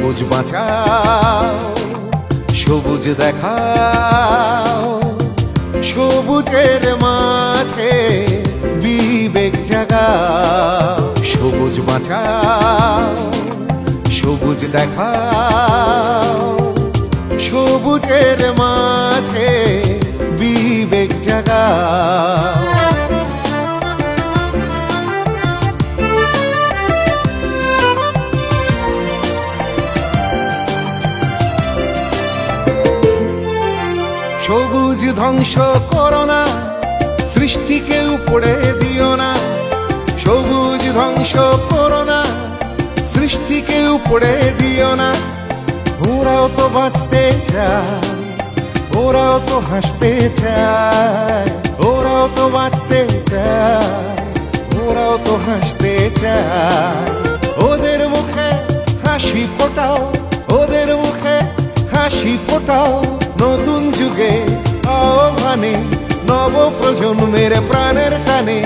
সবুজ বাঁচাও, সবুজ দেখাও। সবুজের মাঝে বিবেক জাগা সবুজ বাঁচাও, সবুজ দেখাও। সবুজের মাঝে বিবেক জাগা সবুজ ধ্বংস করো না। সৃষ্টিকে উপড়ে দিও না। সবুজ ধ্বংস করো না। সৃষ্টিকে উপড়ে দিও না। ওরাও তো বাঁচতে চায়। ওরাও তো হাসতে চায়। ওরাও তো বাঁচতে চায়। ওরাও তো হাসতে চায়। ওদের মুখে হাসি ফোটাও। ওদের মুখে হাসি ফোটাও। নতুন যুগে আহ্বানে নব প্রজন্মের প্রাণের টানে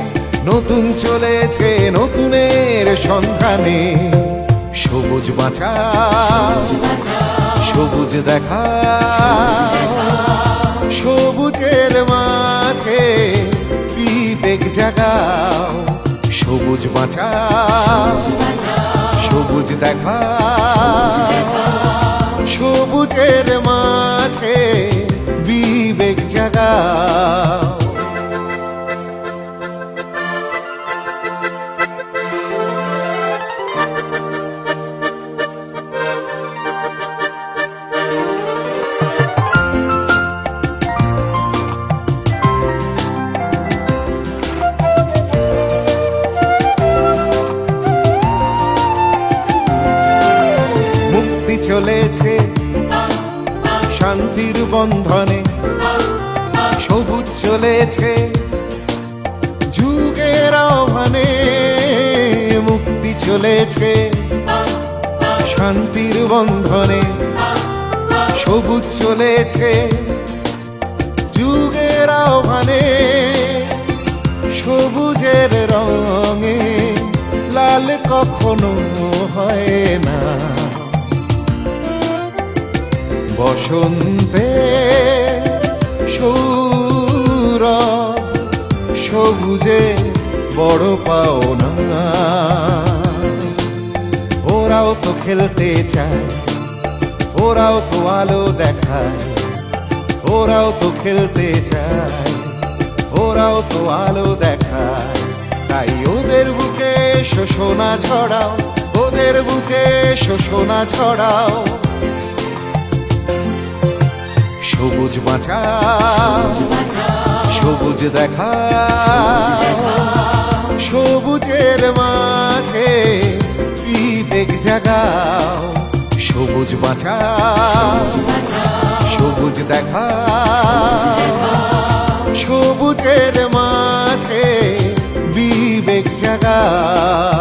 নতুন চলেছে নতুনের সন্ধানে। সবুজ বাঁচা, সবুজ দেখা, সবুজের মাঝে বিবেক জাগাও। সবুজ বাঁচা, সবুজ দেখা, সবুজের মাঝে চলেছে। শান্তির বন্ধনে সবুজ চলেছে। যুগের আহ্বানে মুক্তি চলেছে। শান্তির বন্ধনে সবুজ চলেছে। যুগের আহ্বানে সবুজের রঙে লাল কখনো হয় না। বসন্তে সৌর সবুজে বড় পাওনা। ওরাও তো খেলতে চায়, ওরাও তো আলো দেখায়, ওরাও তো খেলতে চায়, ওরাও তো আলো দেখায়। তাই ওদের বুকে শোষণা ছড়াও, ওদের বুকে শোষণা ছড়াও। সবুজ বাঁচা সবুজ দেখা, সবুজের মাঝে কি বিবেক জাগাও? সবুজ বাঁচা সবুজ দেখা, সবুজের মাঝে বিবেক জাগাও?